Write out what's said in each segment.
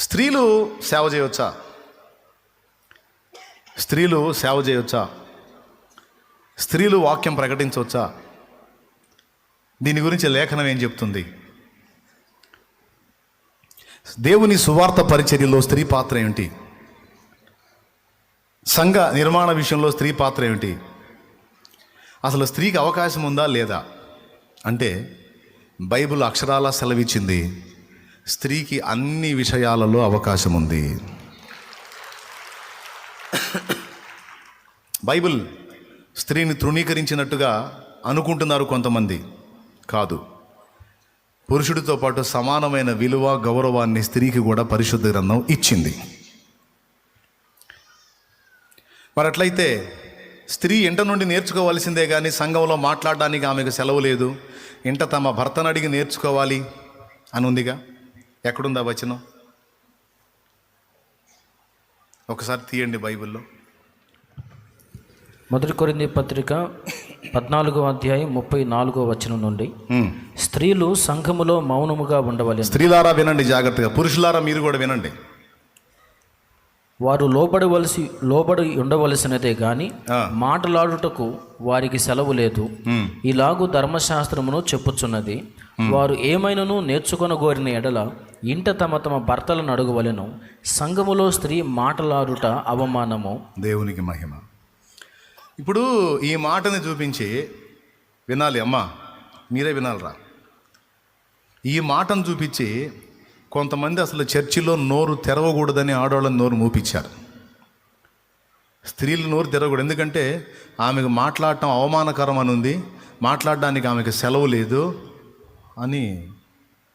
స్త్రీలు సేవ చేయవచ్చా స్త్రీలు సేవ చేయవచ్చా స్త్రీలు వాక్యం ప్రకటించవచ్చా? దీని గురించి లేఖనం ఏం చెప్తుంది? దేవుని సువార్త పరిచర్యలో స్త్రీ పాత్ర ఏమిటి? సంఘ నిర్మాణ విషయంలో స్త్రీ పాత్ర ఏమిటి? అసలు స్త్రీకి అవకాశం ఉందా లేదా? అంటే బైబిల్ అక్షరాల సెలవిచ్చింది స్త్రీకి అన్ని విషయాలలో అవకాశం ఉంది. బైబిల్ స్త్రీని తృణీకరించినట్టుగా అనుకుంటున్నారు కొంతమంది. కాదు. పురుషుడితో పాటు సమానమైన విలువ గౌరవాన్ని స్త్రీకి కూడా పరిశుద్ధ గ్రంథం ఇచ్చింది. మరి అట్లయితే స్త్రీ ఇంట నుండి నేర్చుకోవాల్సిందే కానీ సంఘంలో మాట్లాడడానికి ఆమెకు సెలవు లేదు. ఇంట తమ భర్తను అడిగి నేర్చుకోవాలి అని ఉందిగా ఎక్కడుందా వచనం ఒకసారి తీయండి బైబిల్లో మొదటి కొరింది పత్రిక పద్నాలుగో అధ్యాయం ముప్పై నాలుగో వచనం నుండి. స్త్రీలు సంఘములో మౌనముగా ఉండవలెను స్త్రీలారా వినండి జాగ్రత్తగా పురుషులారా మీరు కూడా వినండి వారు లోబడవలసి లోబడి ఉండవలసినదే గాని. మాటలాడుటకు వారికి సెలవు లేదు. ఇలాగు ధర్మశాస్త్రమును చెప్పుచున్నది వారు ఏమైనను నేర్చుకొనగోరిన ఎడల ఇంట తమ తమ భర్తలను అడుగువలను సంఘములో స్త్రీ మాటలాడుట అవమానము. దేవునికి మహిమ. ఇప్పుడు ఈ మాటని చూపించి వినాలి అమ్మా మీరే వినాలిరా. ఈ మాటను చూపించి కొంతమంది అసలు చర్చిలో నోరు తెరవకూడదని ఆడవాళ్ళని నోరు మూపించారు. స్త్రీలు నోరు తెరవకూడదు ఎందుకంటే ఆమెకు మాట్లాడటం అవమానకరం అని ఉంది మాట్లాడడానికి ఆమెకు సెలవు లేదు అని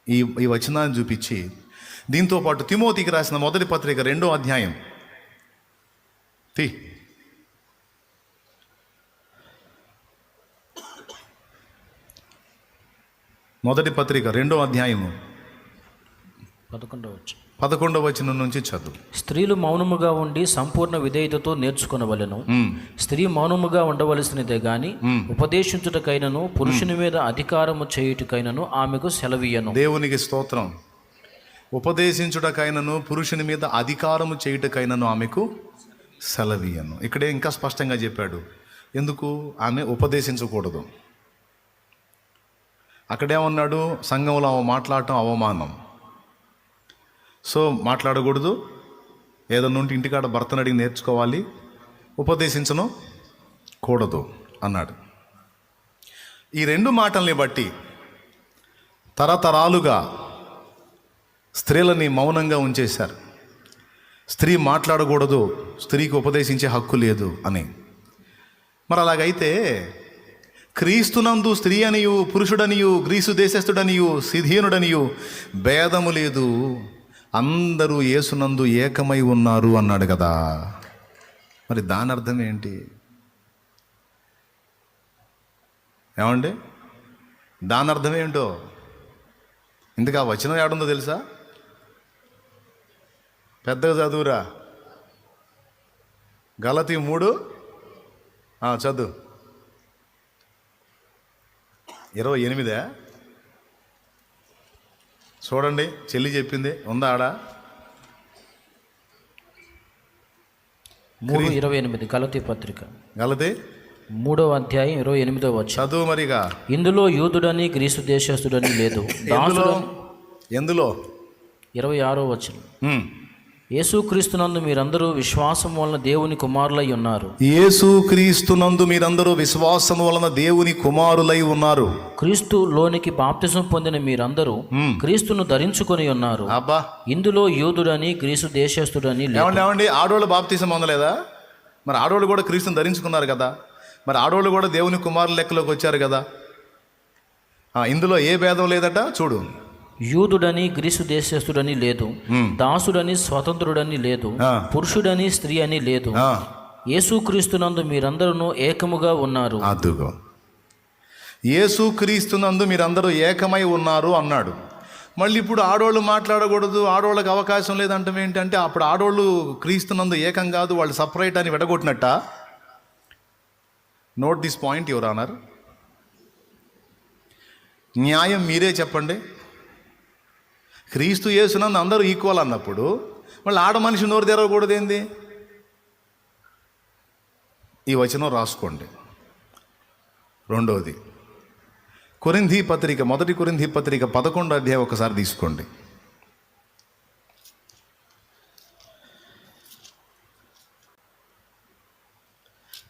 ఈ ఈ వచనాన్ని చూపించి దీంతో పాటు తిమోతికి రాసిన మొదటి పత్రిక రెండో అధ్యాయం. తీ. మొదటి పత్రిక రెండో అధ్యాయము. పదకొండవచ్చు పదకొండవ వచనం నుంచి చదువు. స్త్రీలు మౌనముగా ఉండి సంపూర్ణ విధేయతతో నేర్చుకొనవలెను. స్త్రీ మౌనముగా ఉండవలసినదే గాని ఉపదేశించుటకైనను పురుషుని మీద అధికారము చేయుటకైనను ఆమెకు సెలవీయను దేవునికి స్తోత్రం. ఉపదేశించుటకైనను పురుషుని మీద అధికారము చేయుటకైనను ఆమెకు సెలవీయను ఇక్కడే ఇంకా స్పష్టంగా చెప్పాడు. ఎందుకు? ఆమె ఉపదేశించకూడదు. అక్కడేమన్నాడు? సంఘంలో ఆమె మాట్లాడటం అవమానం. సో మాట్లాడకూడదు. ఏదన్నా ఉంటే ఇంటికాడ భర్తను అడిగి నేర్చుకోవాలి. ఉపదేశించను కూడదు అన్నాడు. ఈ రెండు మాటల్ని బట్టి తరతరాలుగా స్త్రీలని మౌనంగా ఉంచేశారు. స్త్రీ మాట్లాడకూడదు స్త్రీకి ఉపదేశించే హక్కు లేదు అని. మరి అలాగైతే క్రీస్తునందు స్త్రీ అనియు పురుషుడనియు గ్రీసు దేశస్థుడనియు సిధీనుడనియు భేదము లేదు. అందరూ యేసునందు ఏకమై ఉన్నారు అన్నాడు కదా. మరి దాని అర్థం ఏంటి? ఏమండి? దాని అర్థం ఏంటో? ఇందుకు ఆ వచనం ఏడుందో తెలుసా? పెద్దగా చదువురా. గలతి మూడు. చదువు. ఇరవై ఎనిమిదే? చూడండి చెల్లి చెప్పింది. ఉందా ఆడ? మూడు ఇరవై ఎనిమిది గలతి పత్రిక. గలతి? మూడవ అధ్యాయం ఇరవై ఎనిమిదో వచ్చి చదువు మరిగా. ఇందులో యూదుడని గ్రీసు దేశస్థుడని లేదు. ఎందులో? ఇరవై ఆరో వచ్చిన. యేసుక్రీస్తునందు మీరందరూ విశ్వాసం వలన దేవుని కుమారులై ఉన్నారు. యేసు క్రీస్తునందు మీరందరూ విశ్వాసం వలన దేవుని కుమారులై ఉన్నారు. క్రీస్తు లోనికి బాప్తిజం పొందిన మీరందరూ క్రీస్తును ధరించుకొని ఉన్నారు. అబ్బా. ఇందులో యూదుడని గ్రీసు దేశస్థుడని లేదు ఏమండి ఏమండి ఆడవాళ్ళు బాప్తీసం పొందలేదా? మరి ఆడవాళ్ళు కూడా క్రీస్తుని ధరించుకున్నారు కదా? మరి ఆడవాళ్ళు కూడా దేవుని కుమారుల లెక్కలోకి వచ్చారు కదా? ఆ, ఇందులో ఏ భేదం లేదట? చూడు. యూదుడని గ్రీసు దేశస్థుడని లేదు. దాసుడని స్వతంత్రుడని లేదు. పురుషుడని స్త్రీ అని లేదు యేసుక్రీస్తునందు మీరందరూ ఏకముగా ఉన్నారు. అదుగో. యేసు క్రీస్తునందు మీరందరూ ఏకమై ఉన్నారు అన్నాడు. మళ్ళీ ఇప్పుడు ఆడవాళ్ళు మాట్లాడకూడదు ఆడవాళ్ళకి అవకాశం లేదంటే ఏంటంటే అప్పుడు ఆడవాళ్ళు క్రీస్తునందు ఏకం కాదు వాళ్ళు సపరేట్ అని విడగొట్టినట్ట? Note this point your honour న్యాయం మీరే చెప్పండి. క్రీస్తు చేసినందు అందరూ ఈక్వల్ అన్నప్పుడు మళ్ళీ ఆడ మనిషి నోరు తెరవకూడదు ఏంది ఈ వచనం రాసుకోండి. రెండవది కొరింధీ పత్రిక మొదటి కొరింధీ పత్రిక పదకొండు అధ్యాయం ఒకసారి తీసుకోండి.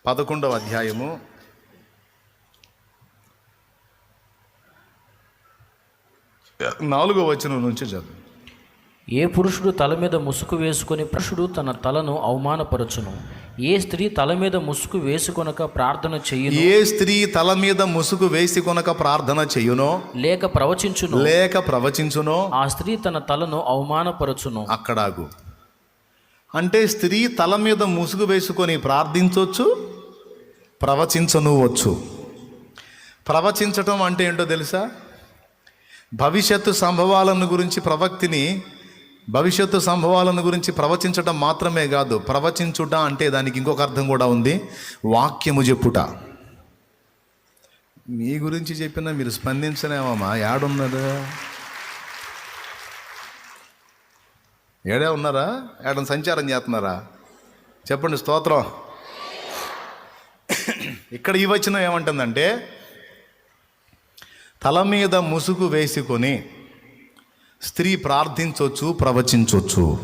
పదకొండవ అధ్యాయము నాలుగో వచనం నుంచి చదువు. ఏ పురుషుడు తల మీద ముసుగు వేసుకొని పురుషుడు తన తలను అవమానపరచును. ఏ స్త్రీ తల మీద ముసుగు వేసుకొనక ప్రార్థన చెయ్యును ఏ స్త్రీ తల మీద ముసుగు వేసి కొనక ప్రార్థన చెయ్యునో లేక ప్రవచించును? లేక ప్రవచించునో? ఆ స్త్రీ తన తలను అవమానపరచును. అక్కడాగు. అంటే స్త్రీ తల మీద ముసుగు వేసుకొని ప్రార్థించవచ్చు ప్రవచించనువచ్చు ప్రవచించటం అంటే ఏంటో తెలుసా? భవిష్యత్తు సంభవాలను గురించి ప్రవక్తిని భవిష్యత్తు సంభవాలను గురించి ప్రవచించటం మాత్రమే కాదు ప్రవచించుట అంటే దానికి ఇంకొక అర్థం కూడా ఉంది. వాక్యము చెప్పుట. మీ గురించి చెప్పినా మీరు స్పందించలేమమ్మా ఏడున్నారు ఏడే ఉన్నారా? ఏడని సంచారం చేస్తున్నారా? చెప్పండి స్తోత్రం. ఇక్కడ ఈ వచనం ఏమంటుందంటే తల మీద ముసుగు వేసుకొని స్త్రీ ప్రార్థించవచ్చు ప్రవచించవచ్చు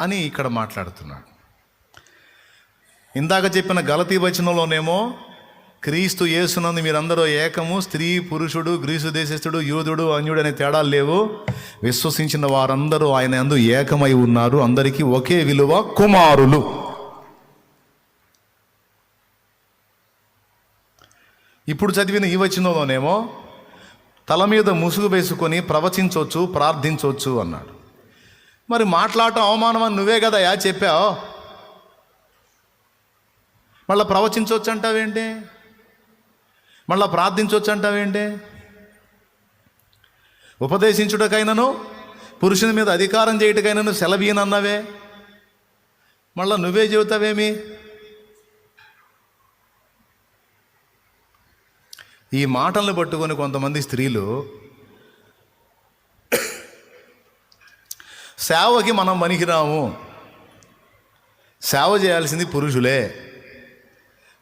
అని ఇక్కడ మాట్లాడుతున్నాడు. ఇందాక చెప్పిన గలతీ వచనంలోనేమో క్రీస్తు యేసునందు మీరందరూ ఏకము స్త్రీ పురుషుడు గ్రీసు దేశస్థుడు యూదుడు అన్యుడు అనే తేడాలు లేవు. విశ్వసించిన వారందరూ ఆయన అందు ఏకమై ఉన్నారు. అందరికీ ఒకే విలువ కుమారులు. ఇప్పుడు చదివిన ఈ వచనంలోనేమో తల మీద ముసుగు వేసుకొని ప్రవచించవచ్చు ప్రార్థించవచ్చు అన్నాడు. మరి మాట్లాడటం అవమానం అని నువ్వే కదా యా చెప్పావు. మళ్ళీ ప్రవచించవచ్చు అంటావేంటి మళ్ళీ ప్రార్థించవచ్చు అంటావేంటి ఉపదేశించుటకైనను పురుషుని మీద అధికారం చేయటకైనను సెలవీనన్నవే మళ్ళీ నువ్వే చెబుతావేమి? ఈ మాటలను పట్టుకొని కొంతమంది స్త్రీలు సేవకి మనం పనికిరాము. సేవ చేయాల్సింది పురుషులే.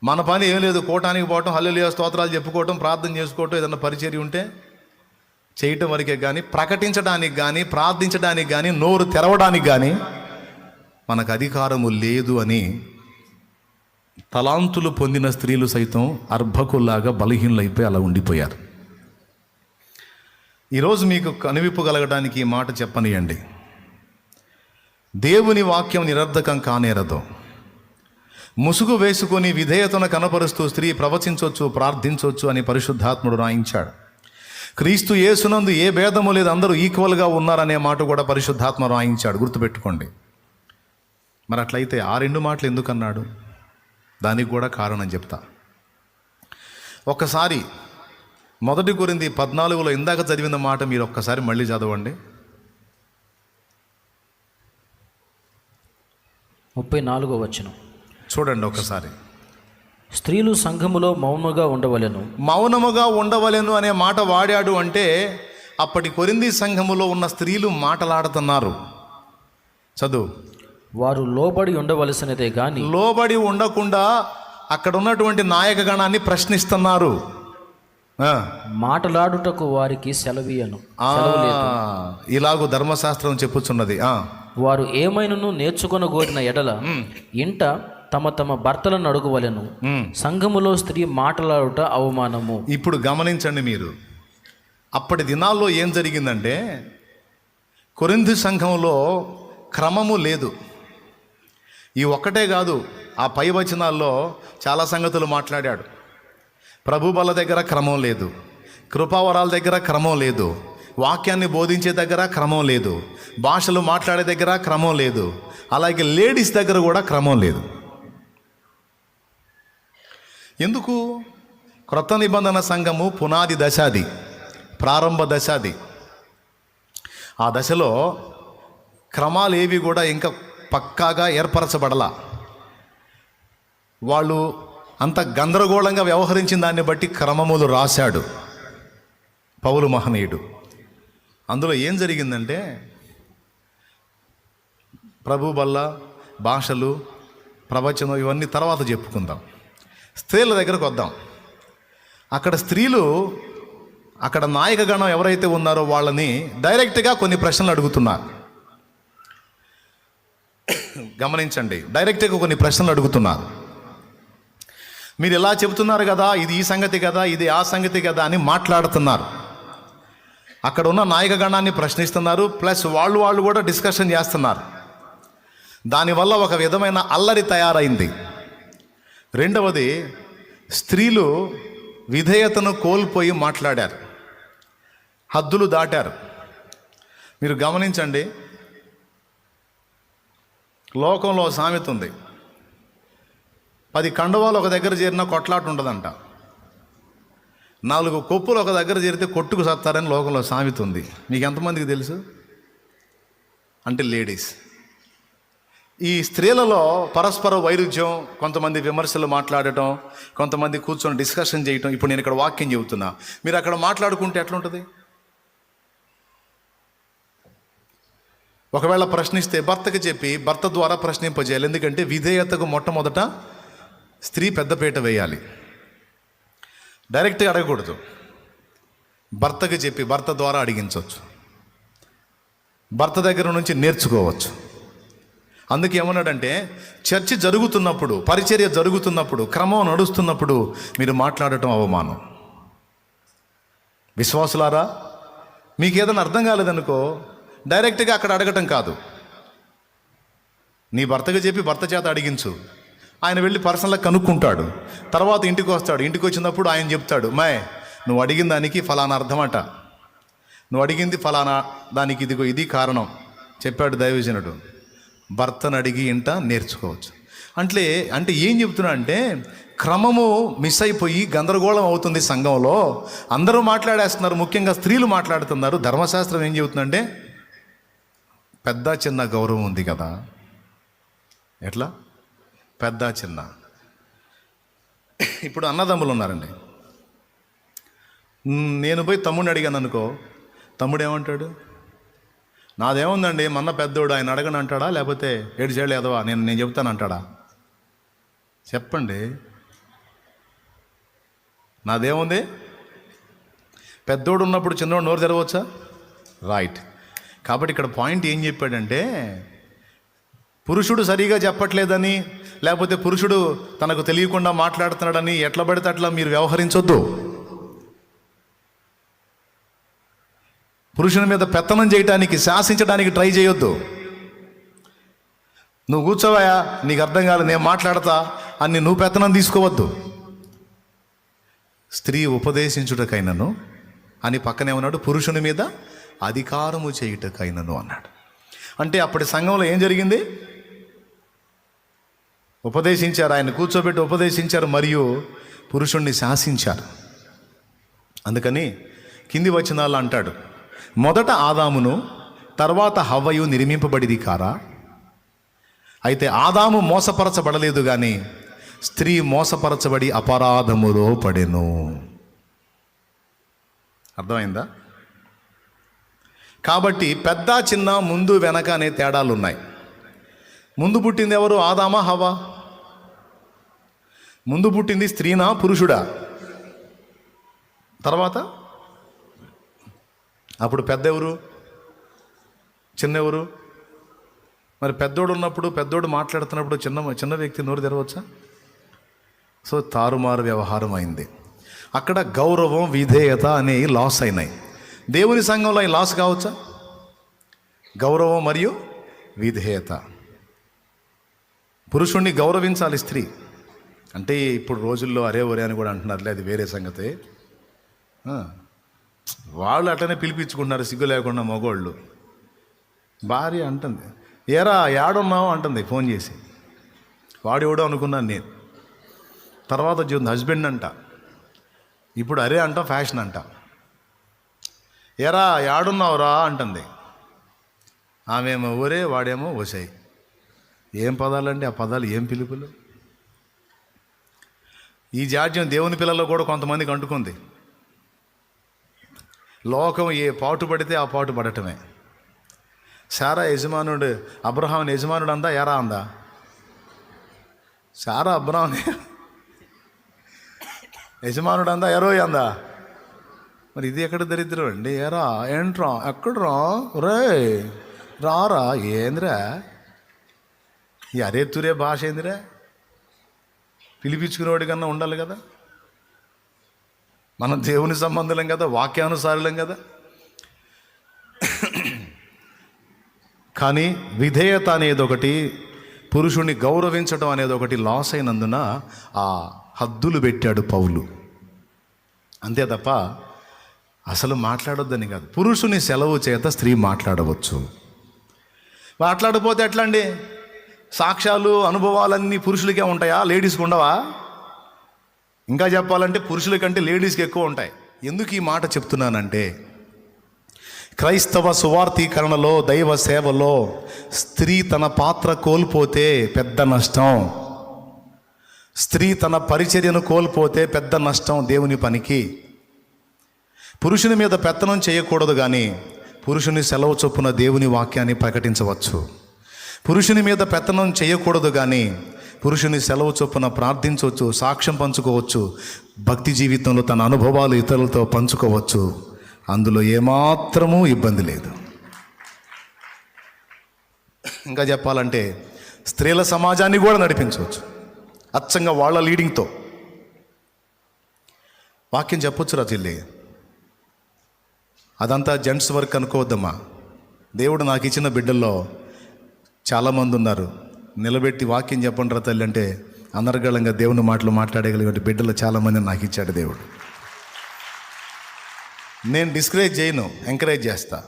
మన పని ఏం లేదు కోటానికి పోవటం హల్లెలూయా స్తోత్రాలు చెప్పుకోవటం ప్రార్థన చేసుకోవటం ఏదన్నా పరిచర్య ఉంటే చేయటం వరకే కానీ ప్రకటించడానికి కానీ ప్రార్థించడానికి కానీ నోరు తెరవడానికి కానీ మనకు అధికారము లేదు అని తలాంతులు పొందిన స్త్రీలు సైతం అర్భకుల్లాగా బలహీనులైపోయి అలా ఉండిపోయారు. ఈరోజు మీకు కనువిప్పగలగడానికి ఈ మాట చెప్పనియండి. దేవుని వాక్యం నిరర్ధకం కానేరదు. ముసుగు వేసుకొని విధేయతను కనపరుస్తూ స్త్రీ ప్రవచించవచ్చు ప్రార్థించవచ్చు అని పరిశుద్ధాత్ముడు రాయించాడు. క్రీస్తు యేసునందు ఏ భేదము లేదు అందరూ ఈక్వల్గా ఉన్నారనే మాట కూడా పరిశుద్ధాత్మ రాయించాడు. గుర్తుపెట్టుకోండి. మరి అట్లయితే ఆ రెండు మాటలు ఎందుకన్నాడు? దానికి కూడా కారణం చెప్తా. ఒక్కసారి మొదటి గురింది పద్నాలుగులో ఇందాక చదివిన మాట మీరు ఒక్కసారి మళ్ళీ చదవండి. ముప్పై నాలుగో వచనం. చూడండి ఒక్కసారి స్త్రీలు సంఘములో మౌనగా ఉండవలెను. మౌనముగా ఉండవలెను అనే మాట వాడాడు అంటే అప్పటి కొరింది సంఘములో ఉన్న స్త్రీలు మాటలాడుతున్నారు. చదువు. వారు లోబడి ఉండవలసినదే గాని లోబడి ఉండకుండా అక్కడ ఉన్నటువంటి నాయక గణాన్ని ప్రశ్నిస్తున్నారు మాటలాడుటకు వారికి సెలవీయను. ఇలాగూ ధర్మశాస్త్రం చెప్పుచున్నది. వారు ఏమైనను నేర్చుకొన గోరిన ఎడల ఇంట తమ తమ భర్తలను అడుగువలెను. సంఘములో స్త్రీ మాటలాడుట అవమానము. ఇప్పుడు గమనించండి మీరు. అప్పటి దినాల్లో ఏం జరిగిందంటే కొరింథీ సంఘంలో క్రమము లేదు. ఈ ఒక్కటే కాదు ఆ పై వచనాల్లో చాలా సంగతులు మాట్లాడాడు. ప్రభు బల దగ్గర క్రమం లేదు. కృపావరాల దగ్గర క్రమం లేదు. వాక్యాన్ని బోధించే దగ్గర క్రమం లేదు. భాషలు మాట్లాడే దగ్గర క్రమం లేదు. అలాగే లేడీస్ దగ్గర కూడా క్రమం లేదు. ఎందుకు? క్రొత్త నిబంధన సంఘము పునాది దశాది ప్రారంభ దశాది. ఆ దశలో క్రమాలు ఏవి కూడా ఇంకా పక్కాగా ఏర్పరచబడలా. వాళ్ళు అంత గందరగోళంగా వ్యవహరించిన దాన్ని బట్టి క్రమములు రాశాడు పౌలు మహనీయుడు. అందులో ఏం జరిగిందంటే ప్రభు బల్ల భాషలు ప్రవచనం ఇవన్నీ తర్వాత చెప్పుకుందాం. స్త్రీల దగ్గరకు వద్దాం. అక్కడ స్త్రీలు అక్కడ నాయకగణం ఎవరైతే ఉన్నారో వాళ్ళని డైరెక్ట్గా కొన్ని ప్రశ్నలు అడుగుతున్నారు. గమనించండి. డైరెక్ట్గా కొన్ని ప్రశ్నలు అడుగుతున్నారు. మీరు ఇలా చెబుతున్నారు కదా ఇది ఈ సంగతి కదా ఇది ఆ సంగతి కదా అని మాట్లాడుతున్నారు. అక్కడ ఉన్న నాయకగణాన్ని ప్రశ్నిస్తున్నారు ప్లస్ వాళ్ళు వాళ్ళు కూడా డిస్కషన్ చేస్తున్నారు. దానివల్ల ఒక విధమైన అల్లరి తయారైంది. రెండవది స్త్రీలు విధేయతను కోల్పోయి మాట్లాడారు. హద్దులు దాటారు. మీరు గమనించండి లోకంలో సామెత ఉంది. పది కండవాలు ఒక దగ్గర చేరినా కొట్లాట ఉండదంట. నాలుగు కొప్పులు ఒక దగ్గర చేరితే కొట్టుకు సత్తారని లోకంలో సామెత ఉంది. మీకు ఎంతమందికి తెలుసు? అంటే లేడీస్. ఈ స్త్రీలలో పరస్పర వైరుధ్యం కొంతమంది విమర్శలు మాట్లాడటం కొంతమంది కూర్చొని డిస్కషన్ చేయటం ఇప్పుడు నేను ఇక్కడ వాక్యం చెబుతున్నా. మీరు అక్కడ మాట్లాడుకుంటే ఎట్లుంటుంది? ఒకవేళ ప్రశ్నిస్తే భర్తకు చెప్పి భర్త ద్వారా ప్రశ్నింపజేయాలి. ఎందుకంటే విధేయతకు మొట్టమొదట స్త్రీ పెద్దపీట వేయాలి. డైరెక్ట్గా అడగకూడదు. భర్తకు చెప్పి భర్త ద్వారా అడిగించవచ్చు. భర్త దగ్గర నుంచి నేర్చుకోవచ్చు. అందుకే ఏమన్నాడంటే చర్చ జరుగుతున్నప్పుడు పరిచర్య జరుగుతున్నప్పుడు క్రమం నడుస్తున్నప్పుడు మీరు మాట్లాడటం అవమానం. విశ్వాసులారా మీకు ఏదైనా అర్థం కాలేదనుకో డైరెక్ట్గా అక్కడ అడగటం కాదు. నీ భర్తగా చెప్పి భర్త చేత అడిగించు. ఆయన వెళ్ళి పర్సనల్గా కనుక్కుంటాడు. తర్వాత ఇంటికి వస్తాడు. ఇంటికి వచ్చినప్పుడు ఆయన చెప్తాడు మాయ్ నువ్వు అడిగిన దానికి ఫలానా అర్థమట. నువ్వు అడిగింది ఫలానా దానికి ఇదిగో ఇది కారణం చెప్పాడు దైవజనుడు. భర్తను అడిగి ఇంట నేర్చుకోవచ్చు. అంటే అంటే ఏం చెప్తున్నా అంటే క్రమము మిస్ అయిపోయి గందరగోళం అవుతుంది సంఘంలో. అందరూ మాట్లాడేస్తున్నారు ముఖ్యంగా స్త్రీలు మాట్లాడుతున్నారు. ధర్మశాస్త్రం ఏం చెబుతుందంటే పెద్ద చిన్న గౌరవం ఉంది కదా. ఎట్లా? పెద్ద చిన్న. ఇప్పుడు అన్నదమ్ములు ఉన్నారండి. నేను పోయి తమ్ముడిని అడిగాను అనుకో తమ్ముడు ఏమంటాడు నాదేముందండి మొన్న పెద్దోడు ఆయన అడగను అంటాడా? లేకపోతే ఏడు చేయలేదు ఎదవా? నేను నేను చెప్తాను అంటాడా? చెప్పండి. నాదేముంది? పెద్దోడు ఉన్నప్పుడు చిన్నోడు నోరు తెరవచ్చా? రైట్. కాబట్టి ఇక్కడ పాయింట్ ఏం చెప్పాడంటే పురుషుడు సరిగా చెప్పట్లేదని లేకపోతే పురుషుడు తనకు తెలియకుండా మాట్లాడుతున్నాడని ఎట్లా పడితే అట్లా మీరు వ్యవహరించొద్దు. పురుషుని మీద పెత్తనం చేయడానికి శాసించడానికి ట్రై చేయొద్దు. నువ్వు కూర్చోవాయా? నీకు అర్థం కాదు నేను మాట్లాడతా. అని నువ్వు పెత్తనం తీసుకోవద్దు. స్త్రీ ఉపదేశించుటకైనను అని పక్కనే ఉన్నాడు పురుషుని మీద అధికారము చేయుటకైనను అన్నాడు. అంటే అప్పటి సంఘంలో ఏం జరిగింది? ఉపదేశించారు ఆయన కూర్చోబెట్టి ఉపదేశించారు మరియు పురుషుణ్ణి శాసించారు. అందుకని కింది వచనాలు అంటాడు మొదట ఆదామును తర్వాత హవ్వయు నిర్మింపబడిది కారా? అయితే ఆదాము మోసపరచబడలేదు కానీ స్త్రీ మోసపరచబడి అపరాధములో పడెను. అర్థమైందా? కాబట్టి పెద్ద చిన్న ముందు వెనక అనే తేడాలు ఉన్నాయి ముందు పుట్టింది ఎవరు? ఆదామా హవా? ముందు పుట్టింది స్త్రీనా పురుషుడా? తర్వాత? అప్పుడు పెద్ద ఎవరు చిన్న ఎవరు మరి పెద్దోడు ఉన్నప్పుడు పెద్దోడు మాట్లాడుతున్నప్పుడు చిన్న చిన్న వ్యక్తి నోరు తెరవచ్చా? సో తారుమారు వ్యవహారం అయింది. అక్కడ గౌరవం విధేయత అనేవి లాస్ అయినాయి. దేవుని సంఘంలో ఈ లాస్ కావచ్చా? గౌరవం మరియు విధేయత. పురుషుణ్ణి గౌరవించాలి స్త్రీ. అంటే ఇప్పుడు రోజుల్లో అరే ఒరే అని కూడా అంటున్నారులే అది వేరే సంగతే. వాళ్ళు అట్లనే పిలిపించుకుంటున్నారు సిగ్గు లేకుండా మగోళ్ళు. భార్య అంటుంది ఏరా ఏడున్నావు? అంటుంది ఫోన్ చేసి. వాడు ఎవడో అనుకున్నాను నేను. తర్వాత చూద్దాం హస్బెండ్ అంట. ఇప్పుడు అరే అంట ఫ్యాషన్ అంట. ఎరా యాడున్నావురా అంటుంది. ఆమెమో ఊరే వాడేమో వసాయి ఏం పదాలండి? ఆ పదాలు ఏం పిలుపులు? ఈ జాడ్యం దేవుని పిల్లల్లో కూడా కొంతమందికి అంటుకుంది. లోకం ఏ పాటు పడితే ఆ పాటు పడటమే. సారా యజమానుడు అబ్రహాం యజమానుడు అందా ఎరా అందా? సారా అబ్రహాం యజమానుడు అందా ఎరో అందా? మరి ఇది ఎక్కడ దరిద్రం అండి? ఏరా ఏంట్రా? ఎక్కడ్రా? రే రారా? ఏందిరా? ఈ అరే తురే భాష ఏందిరా? పిలిపించుకునేవాడి కన్నా ఉండాలి కదా. మనం దేవుని సంబంధులం కదా వాక్యానుసారులం కదా. కానీ విధేయత అనేది ఒకటి పురుషుణ్ణి గౌరవించడం అనేది ఒకటి లాస్ అయినందున ఆ హద్దులు పెట్టాడు పౌలు. అంతే తప్ప అసలు మాట్లాడొద్దని కాదు. పురుషుని సెలవు చేత స్త్రీ మాట్లాడవచ్చు. మాట్లాడపోతే ఎట్లా అండి సాక్ష్యాలు అనుభవాలన్నీ పురుషులకే ఉంటాయా? లేడీస్కి ఉండవా? ఇంకా చెప్పాలంటే పురుషుల కంటే లేడీస్కి ఎక్కువ ఉంటాయి. ఎందుకు ఈ మాట చెప్తున్నానంటే క్రైస్తవ సువార్థీకరణలో దైవ సేవలో స్త్రీ తన పాత్ర కోల్పోతే పెద్ద నష్టం. స్త్రీ తన పరిచర్యను కోల్పోతే పెద్ద నష్టం దేవుని పనికి. పురుషుని మీద పెత్తనం చేయకూడదు కానీ పురుషుని సెలవు చొప్పున దేవుని వాక్యాన్ని ప్రకటించవచ్చు. పురుషుని మీద పెత్తనం చేయకూడదు కానీ పురుషుని సెలవు చొప్పున ప్రార్థించవచ్చు సాక్ష్యం పంచుకోవచ్చు భక్తి జీవితంలో తన అనుభవాలు ఇతరులతో పంచుకోవచ్చు. అందులో ఏమాత్రమూ ఇబ్బంది లేదు. ఇంకా చెప్పాలంటే స్త్రీల సమాజాన్ని కూడా నడిపించవచ్చు. అచ్చంగా వాళ్ళ లీడింగ్తో వాక్యం చెప్పొచ్చు రా చెల్లి? అదంతా జెంట్స్ వర్క్ అనుకోవద్దమ్మా. దేవుడు నాకు ఇచ్చిన బిడ్డల్లో చాలామంది ఉన్నారు నిలబెట్టి వాక్యం చెప్పండి రా తల్లి అంటే అనర్గళంగా దేవుని మాటలు మాట్లాడగలిగే బిడ్డలు చాలామంది నాకు ఇచ్చాడు దేవుడు. నేను డిస్కరేజ్ చేయను ఎంకరేజ్ చేస్తా.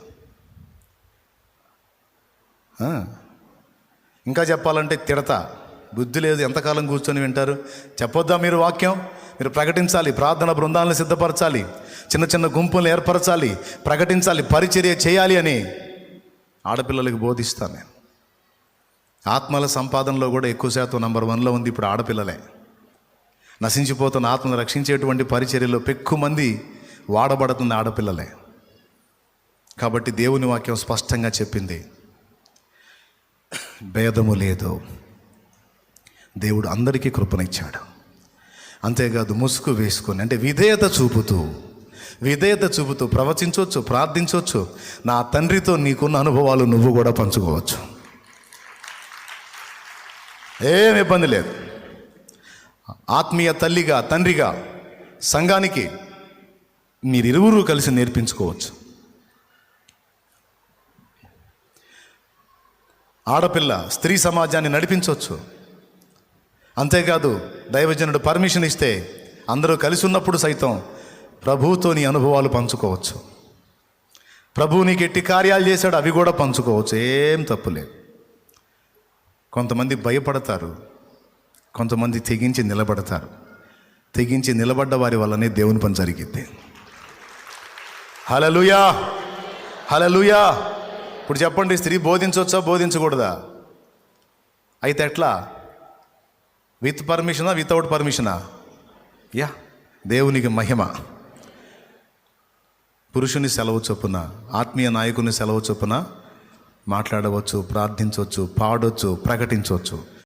ఇంకా చెప్పాలంటే తిడతా. బుద్ధి లేదు ఎంతకాలం కూర్చొని వింటారు? చెప్పొద్దా మీరు వాక్యం? మీరు ప్రకటించాలి. ప్రార్థన బృందాలను సిద్ధపరచాలి. చిన్న చిన్న గుంపులను ఏర్పరచాలి. ప్రకటించాలి. పరిచర్య చేయాలి అని ఆడపిల్లలకు బోధిస్తాను నేను. ఆత్మల సంపాదనలో కూడా ఎక్కువ శాతం నంబర్ వన్లో ఉంది ఇప్పుడు ఆడపిల్లలే. నశించిపోతున్న ఆత్మను రక్షించేటువంటి పరిచర్యలో పెక్కు మంది వాడబడుతుంది ఆడపిల్లలే. కాబట్టి దేవుని వాక్యం స్పష్టంగా చెప్పింది. భేదము లేదు. దేవుడు అందరికీ కృపనిచ్చాడు. అంతేకాదు ముసుగు వేసుకొని అంటే విధేయత చూపుతూ విధేయత చూపుతూ ప్రవచించవచ్చు ప్రార్థించవచ్చు. నా తండ్రితో నీకున్న అనుభవాలు నువ్వు కూడా పంచుకోవచ్చు. ఏం ఇబ్బంది లేదు. ఆత్మీయ తల్లిగా తండ్రిగా సంఘానికి మీరిరువురు కలిసి నేర్పించుకోవచ్చు. ఆడపిల్ల స్త్రీ సమాజాన్ని నడిపించవచ్చు. అంతేకాదు దైవజనుడు పర్మిషన్ ఇస్తే అందరూ కలిసి ఉన్నప్పుడు సైతం ప్రభువుతో నీ అనుభవాలు పంచుకోవచ్చు. ప్రభువు నీకు ఎట్టి కార్యాలు చేశాడు అవి కూడా పంచుకోవచ్చు. ఏం తప్పులేదు కొంతమంది భయపడతారు. కొంతమంది తెగించి నిలబడతారు. తెగించి నిలబడ్డ వారి వల్లనే దేవుని పని జరిగింది హలలుయా హలలుయా ఇప్పుడు చెప్పండి స్త్రీ బోధించవచ్చా? బోధించకూడదా? అయితే ఎట్లా? విత్ పర్మిషనా వితౌట్ పర్మిషనా? యా దేవునికి మహిమ. పురుషుని సెలవు చొప్పున ఆత్మీయ నాయకుని సెలవు చొప్పున మాట్లాడవచ్చు ప్రార్థించవచ్చు పాడవచ్చు ప్రకటించవచ్చు.